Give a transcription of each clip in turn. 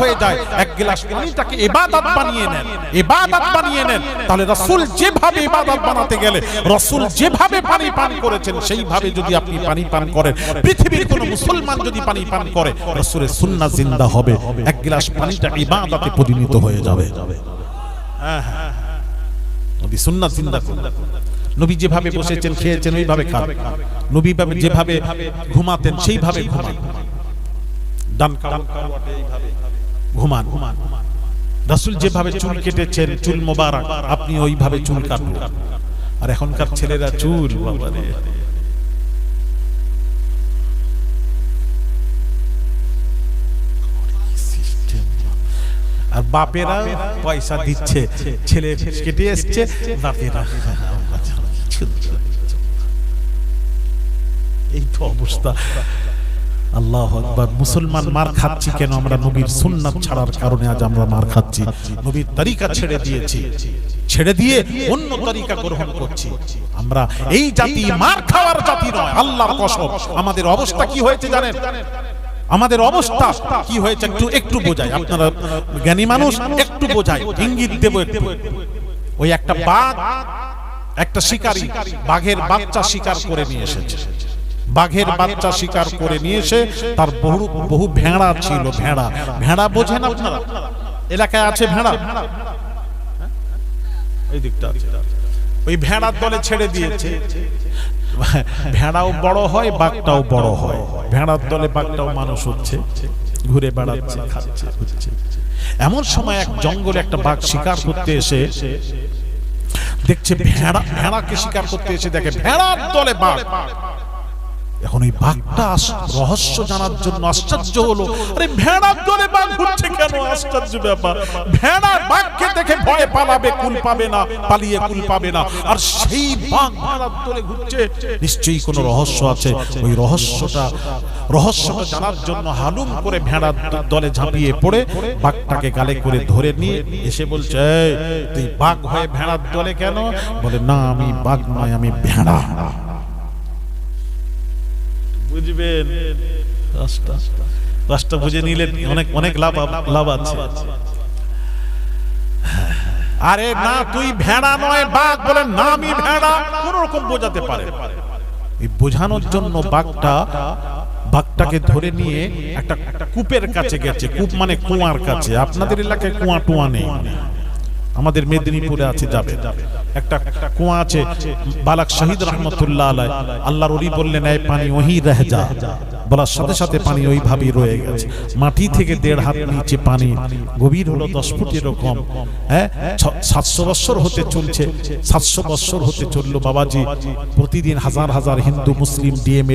হয়ে যায়, এক গ্লাস পানিটাকে ইবাদত বানিয়ে নেন, ইবাদত বানিয়ে নেন। তাহলে রাসূল যেভাবে ইবাদত বানাতে গেলে, রাসূল যেভাবে পানি পান করেছেন, সেইভাবে যদি আপনি পানি পান করেন, পৃথিবীর কোন মুসলমান যদি পানি পান করে, রাসূলের সুন্নাহ জিন্দা হবে, এক গ্লাস পানিটা ইবাদতে পরিণত হয়ে যাবে। হ্যাঁ হ্যাঁ নবী সুন্নাহ জিন্দা নবী যেভাবে বসেছেন, খেয়েছেন, ওইভাবে খান। নবী যেভাবে ঘুমাতেন, সেইভাবে ঘুমান। ডান কাত ঘুমান। রাসূল যেভাবে চুল কেটেছেন, চুল মোবারক, আপনি ওইভাবে চুল কাটুন। আর এখনকার ছেলেরা চুল আর বাপেরা পয়সা দিচ্ছে, ছেলে কেটে এসছে, বাপেরা। এই তো অবস্থা। আল্লাহ আকবার, মুসলমান মার খাচ্ছি কেন? আমরা নবীর সুন্নাত ছাড়ার কারণে আজ আমরা মার খাচ্ছি। নবীর তরিকা ছেড়ে দিয়েছি। ছেড়ে দিয়ে অন্য তরিকা গ্রহণ করছি। আমরা এই জাতি মার খাওয়ার জাতি নয়, আল্লাহর কসম। আমাদের অবস্থা কি হয়েছে জানেন? আমাদের অবস্থা কি হয়েছে একটু একটু বোঝাই। আপনারা জ্ঞানী মানুষ, একটু বোঝাই। ইঙ্গিত দেব একটু। ওই একটা বাঘ, একটা শিকারী, বাঘের বাচ্চা শিকার করে নিয়ে এসেছে। বাঘের বাচ্চা শিকার করে নিয়ে এসে তার বহু বহু ভেড়া ছিল ভেড়া। ভেড়া। বোঝেন আপনারা? এলাকায় আছে ভেড়া? এই দিকটা ওই ভেড়ার দলে ছেড়ে দিয়েছে। ভেড়াও বড় হয় বাঘটাও বড় হয়। ভেড়ার দলে বাঘটাও মানুষ হচ্ছে ঘুরে বেড়াচ্ছে খাচ্ছে হচ্ছে। এমন সময় এক জঙ্গলে একটা বাঘ শিকার করতে এসে দেখছে ভেড়া ভেড়াকে শিকার করতে এসে দেখে ভেড়ার দলে বাঘ। এখন এই বাঘটা রহস্য জানার জন্য আশ্চর্য হলো। আরে ভেড়ার দলে বাঘ ঘুরছে কেন? আশ্চর্য ব্যাপার। ভেড়া বাঘকে দেখে ভয় পালাবে, কুল পাবে না, পালিয়ে কুল পাবে না। আর সেই বাঘ ভেড়ার দলে ঘুরছে। নিশ্চয়ই কোনো রহস্য আছে। ওই রহস্যটা রহস্যটা জানার জন্য হালুম করে ভেড়ার দলে ঝাঁপিয়ে পড়ে। বাঘটাকে গালে করে ধরে নিয়ে এসে বলছে তুই বাঘ হয়ে ভেড়ার দলে কেন? বলে, না, আমি বাঘ নয়, আমি ভেড়া। বুঝবেন? রাস্তা। রাস্তা বুঝে নিলে অনেক অনেক লাভ লাভ আছে। আরে না তুই ভেড়া নয় বাঘ বলে না আমি ভেড়া। কোন রকম বোঝাতে পারে এই বোঝানোর জন্য বাঘটা বাঘটাকে ধরে নিয়ে একটা কূপের কাছে গেছে। কূপ মানে কুয়ার কাছে। আপনাদের এলাকায় কুয়া টুয়া নেই। আমাদের মেদিনীপুরে আছে, যাবে। একটা কুয়া আছে, বালাক শহীদ রহমতুল্লাহ আলাই আল্লাহর ওলি বললেন, এই পানি ওহি রহ যা। বলার সাথে সাথে পানি ওইভাবেই রয়ে গেছে। মাটি থেকে দেড় হাত নিচে পানি, গভীর হলো দশ ফুট এরকম হ্যাঁ সাতশো বৎসর হতে চলছে, সাতশো বৎসর হতে চলল বাবাজি। প্রতিদিন হাজার হাজার হিন্দু, মুসলিম ডিএম,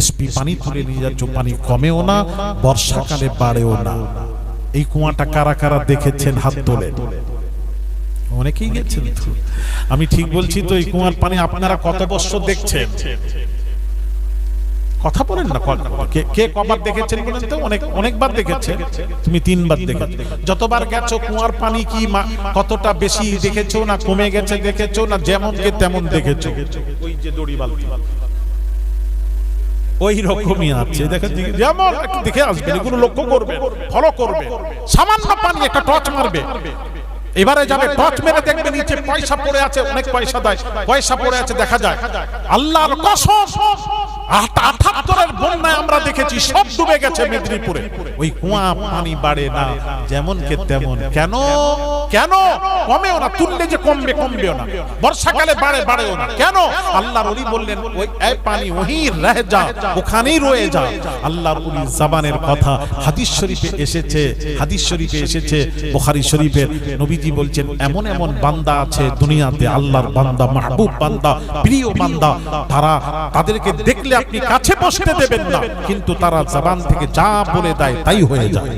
এসপি পানি তুলে নিয়ে যাচ্ছ, পানি কমেও না, বর্ষাকালে বাড়েও না। এই কুয়াটা কারা কারা দেখেছেন হাত তোলে অনেকেই গেছেন তো। আমি ঠিক বলছি তো এই কুয়ার পানি আপনারা কত বছর দেখছেন? কথা বলেন না কে- কবার দেখেছেন বলেন তো? অনেক অনেকবার দেখেছেন? তুমি তিনবার দেখেছ। যতবার গেছো কুয়ার পানি কি কতটা বেশি দেখেছ না কমে গেছে দেখেছ না যেমন কে তেমন দেখেছ? ওই যে দড়ি বালতি। ওই রকমই আছে। দেখেন যেমন দেখে আসবেন এগুলো লক্ষ্য করবে ফলো করবে সামান্য পানি একটা টর্চ মারবে। এবারে যাবে টর্চ মেরে দেখবে নিচে পয়সা পড়ে আছে অনেক পয়সা দেয় পয়সা পড়ে আছে দেখা যায়। আল্লাহর কসম। কথা হাদিস শরীফে এসেছে, হাদিস শরীফে এসেছে শরীফের নবীজি বলছেন, এমন এমন বান্দা আছে দুনিয়াতে, আল্লাহর বান্দা, মাহবুব বান্দা, প্রিয় বান্দা। তারা তাদেরকে দেখলে আপনি কাছে বসতে দেবেন না, কিন্তু তারা জবান থেকে যা বলে দেয় তাই হয়ে যায়।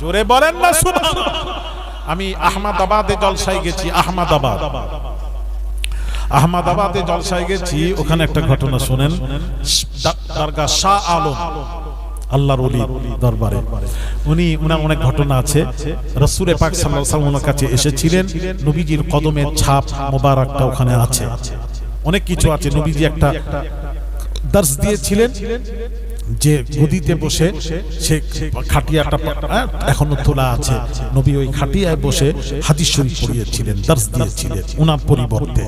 জোরে বলেন না আমি আহমদাবাদে জলসায় গেছি, আহমদাবাদ। আহমদাবাদে জলসায় গেছি, ওখানে একটা ঘটনা শুনেন। দরগা শাহ আলম, আল্লাহর ওলি দরবারে। উনি, উনার অনেক ঘটনা আছে। রসুরে পাক সাল্লাল্লাহু আলাইহি ওয়াসাল্লামের কাছে এসেছিলেন। নবীজির কদমের ছাপ মোবারকটা ওখানে আছে। অনেক কিছু আছে। নবীজি একটা দার্স দিয়েছিলেন যে গদিতে বসে সে খাটিয়াটা হ্যাঁ, এখনও তোলা আছে। নবী ওই খাটিয়ায় বসে হাদিস শরীফ পড়িয়েছিলেন দার্স দিয়েছিলেন উনার পরিবর্তে।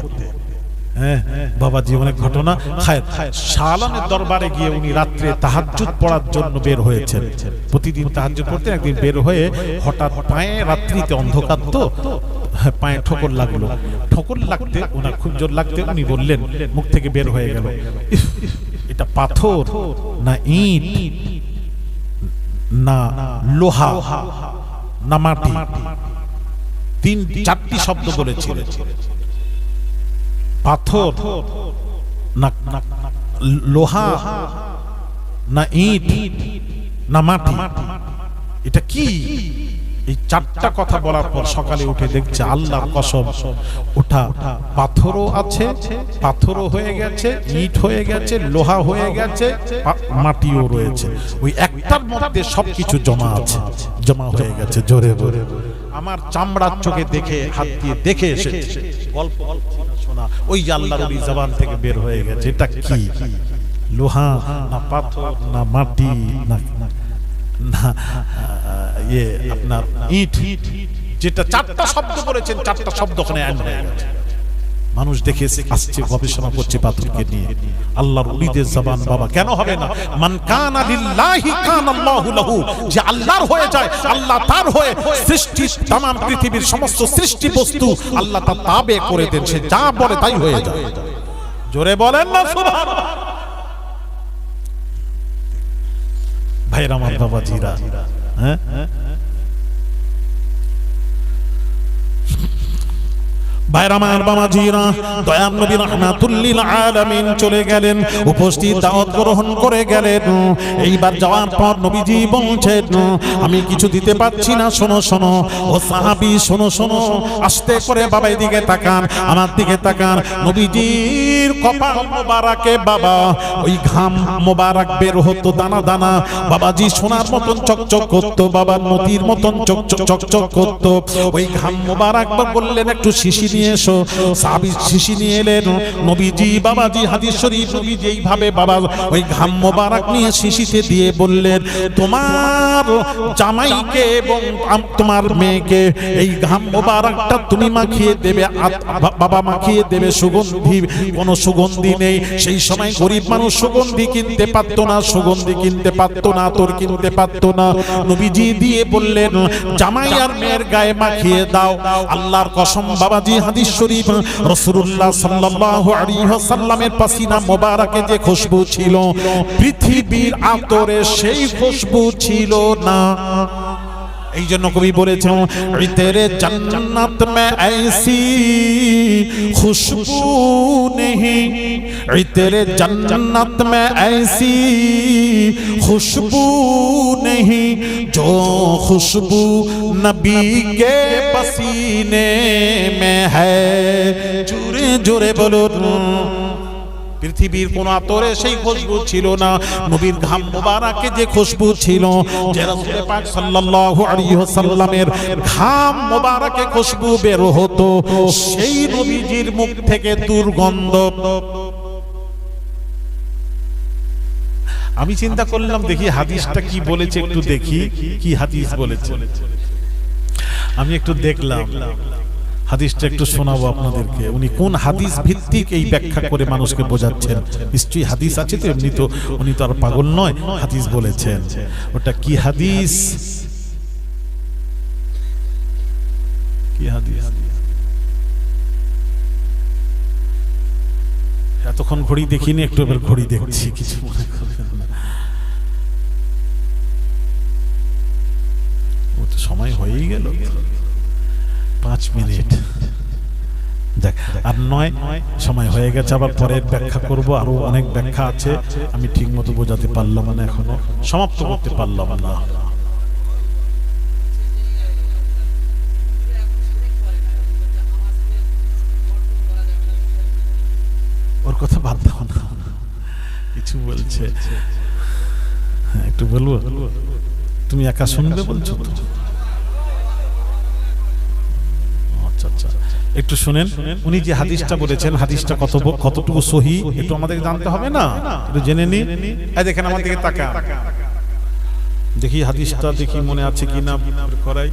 হ্যাঁ বাবাজি অনেক ঘটনা। দরবারে গিয়ে উনি রাত্রে তাহাজ্জুদ পড়ার জন্য বের হয়েছেন। প্রতিদিন তাহাজ্জুদ পড়তেন একদিন বের হয়ে হঠাৎ পায়ে রাত্রিতে অন্ধকার তো পায়ে ঠোকর লাগল। ঠোকর লাগতে ওনার খুব জোর লাগতে উনি বললেন, মুখ থেকে বের হয়ে গেল। এটা পাথর না ইট, না লোহা, না মাটি। তিন, চারটি শব্দ বলেছিলেন পাথর না- লোহা, না ইট, না মাটি। এটা কি? এই চারটা কথা বলার পর সকালে উঠে দেখছে আল্লাহর কসম। ওটা পাথরও আছে, পাথরও হয়ে গেছে, ইট হয়ে গেছে, লোহা হয়ে গেছে মাটিও রয়েছে। ওই একটার মধ্যে সবকিছু জমা আছে, জমা হয়ে গেছে জোরে জোরে। আমার চামড়ার চোখে দেখে, হাত দিয়ে দেখে এসেছে। গল্প শোনা ওই আল্লাহর ওই জবান থেকে বের হয়ে গেছে। এটা কি? লোহা না পাথর, না মাটি, না ইয়ে আপনার ইট যেটা চারটা শব্দ বলেছেন চারটা শব্দ ওখানে অ্যাড হয়ে গেছে মানুষ দেখে এসে আসছে গবেষণা করছে পাথরকে নিয়ে আল্লাহর উলিদের জবান বাবা কেন হবে না মান কানা লিল্লাহি কানা আল্লাহু লাহু যে আল্লাহর হয়ে যায় আল্লাহ তার হয়ে সৃষ্টি तमाम পৃথিবীর সমস্ত সৃষ্টি বস্তু আল্লাহ তার তাবে করে দেন সে যা বলে তাই হয়ে যায় জোরে বলেন না সুবহানাল্লাহ ভাইরা আমার বাবাজিরা হ্যাঁ? চলে গেলেন, উপস্থিত গ্রহণ করে গেলেন। এইবার যাওয়ার পর আমি কিছু দিতে পারছি না, শোনো শোনো। ও সাহাবি, শোনো শোনো। আস্তে করে বাবা দিকে তাকান, আমার দিকে তাকান। নবীজির কপাল মোবারকে বাবা, ওই ঘাম মোবারক বের হতো দানা দানা। বাবাজি সোনার মতন চকচক করতো, বাবার নদীর মতন চকচক চকচক করতো। ওই ঘাম মোবারক বললেন, একটু শিশি নিয়ে এসো। সাহাবি শিশি নিয়ে এলেন। নবীজি, বাবাজি হাদিস শরীফ নবীজি এইভাবে বাবা ওই ঘাম মোবারক নিয়ে শিশিতে দিয়ে বললেন, তোমার জামাইকে এবং তোমার মেয়েকে এই ঘাম মোবারকটা তুমি মাখিয়ে দেবে বাবা মাখিয়ে দেবে, সুগন্ধি, কোনো সুগন্ধি নেই। সেই সময় গরিব মানুষ সুগন্ধি কিনতে পারতো না, সুগন্ধি কিনতে পারতো না তোর কিনতে পারতো না। নবীজি দিয়ে বললেন, জামাই আর মেয়ের গায়ে মাখিয়ে দাও। আল্লাহর কসম বাবাজি হাদিস শরীফ, রাসূলুল্লাহ সাল্লাল্লাহু আলাইহি ওয়াসাল্লামের পাসিনা মোবারকে যে খুশবু ছিল, পৃথিবীর আতরে সেই খুশবু ছিল না। এই জন্য কবি বলেছেন তেরে জন্নত মে ऐसी खुशबू नहीं तेरे जन्नत में ऐसी खुशबू नहीं जो खुशबू नबी के पसीने में है জোরে জোরে বলুন পৃথিবীর কোন আতরে সেই খুশবু ছিল না। নবীর ঘাম মোবারকে যে খুশবু ছিল, যে রাসূল পাক সাল্লাল্লাহু আলাইহি ওয়াসাল্লামের ঘাম মোবারকে খুশবু বের হতো, সেই নবীজির মুখ থেকে দুর্গন্ধ। আমি চিন্তা করলাম, দেখি হাদিসটা কি বলেছে একটু দেখি, কি হাদিস বলেছে। আমি একটু দেখলাম। হাদিসটা একটু শোনাবো আপনাদেরকে। উনি কোন হাদিস ভিত্তিক এই ব্যাখ্যা করে মানুষকে বোঝাচ্ছেন? নিশ্চয়ই হাদিস আছে তো, এমনি তো উনি তো আর পাগল নয়, হাদিস বলেছেন। ওটা কি হাদিস? এতক্ষণ ঘড়ি দেখিনি, একটু এবার ঘড়ি দেখছি, কিছু সময় হয়েই গেল। পাঁচ মিনিট। দেখ, আর নয়, সময় হয়ে গেছে, আবার পরে ব্যাখ্যা করব, আরও অনেক ব্যাখ্যা আছে, আমি ঠিক মতো বোঝাতে পারলাম না এখনও, সমাপ্ত করতে পারলাম না। ওর কথা বাদ দাও না। কিছু বলছে। হ্যাঁ একটু বলব? তুমি একা শুনবে বলছো তো? আচ্ছা আচ্ছা একটু শুনেন, উনি যে হাদিসটা বলেছেন, হাদিসটা কত কতটুকু সহি, একটু আমাদের জানতে হবে না? একটু জেনে নি দেখেন আমার দিকে তাকা দেখি হাদিসটা দেখি মনে আছে কি না করাই।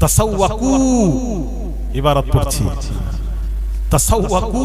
তাসাওয়াকু ইবারত পড়ছি। তাসাওয়াকু